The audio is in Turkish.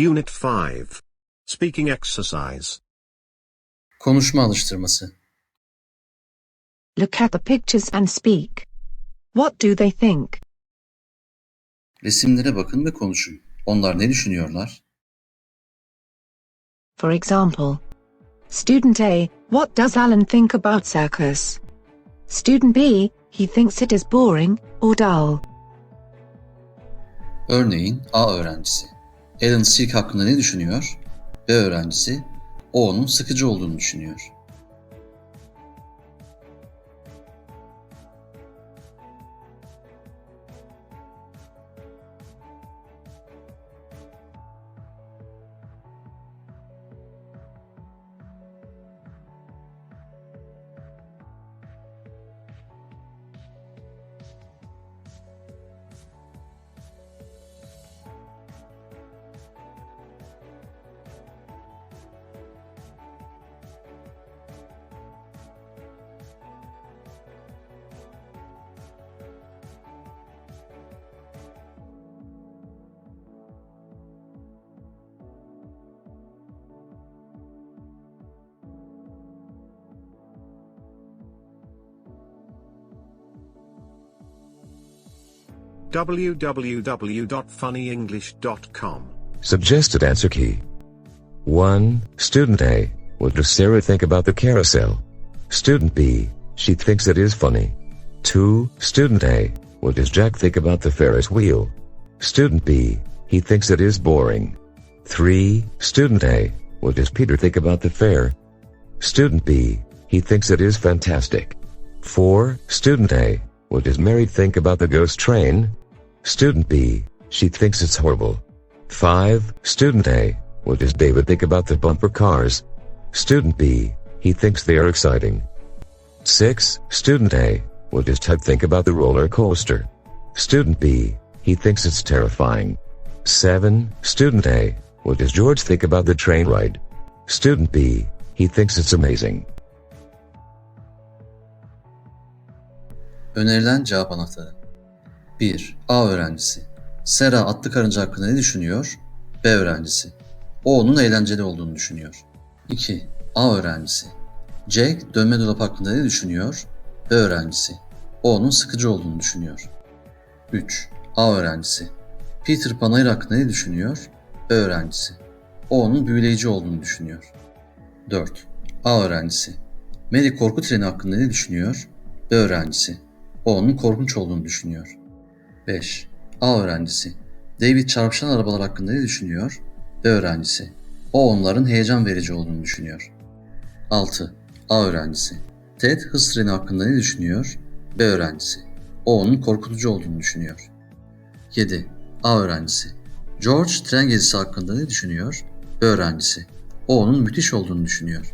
Unit 5. Speaking exercise. Konuşma alıştırması. Look at the pictures and speak. What do they think? Resimlere bakın ve konuşun. Onlar ne düşünüyorlar? For example, Student A, what does Alan think about circus? Student B, he thinks it is boring or dull. Örneğin A öğrencisi. Alan Silk hakkında ne düşünüyor? B öğrencisi. O onun sıkıcı olduğunu düşünüyor. www.funnyenglish.com. Suggested answer key. 1. Student A. What does Sarah think about the carousel? Student B. She thinks it is funny. 2. Student A. What does Jack think about the Ferris wheel? Student B. He thinks it is boring. 3. Student A. What does Peter think about the fair? Student B. He thinks it is fantastic. 4. Student A. What does Mary think about the ghost train? Student B. She thinks it's horrible. 5. Student A. What does David think about the bumper cars? Student B. He thinks they are exciting. 6. Student A. What does Ted think about the roller coaster? Student B. He thinks it's terrifying. 7. Student A. What does George think about the train ride? Student B. He thinks it's amazing. Önerilen cevap anahtarı. 1. A öğrencisi. Sera atlı karınca hakkında ne düşünüyor? B öğrencisi. O onun eğlenceli olduğunu düşünüyor. 2. A öğrencisi. Jack dönme dolap hakkında ne düşünüyor? B öğrencisi. O onun sıkıcı olduğunu düşünüyor. 3. A öğrencisi. Peter Panayır hakkında ne düşünüyor? B öğrencisi. O onun büyüleyici olduğunu düşünüyor. 4. A öğrencisi. Mary korku treni hakkında ne düşünüyor? B öğrencisi. O onun korkunç olduğunu düşünüyor. 5. A öğrencisi. David çarpışan arabalar hakkında ne düşünüyor? B öğrencisi. O onların heyecan verici olduğunu düşünüyor. 6. A öğrencisi. Ted hız treni hakkında ne düşünüyor? B öğrencisi. O onun korkutucu olduğunu düşünüyor. 7. A öğrencisi. George tren gezisi hakkında ne düşünüyor? B öğrencisi. O onun müthiş olduğunu düşünüyor.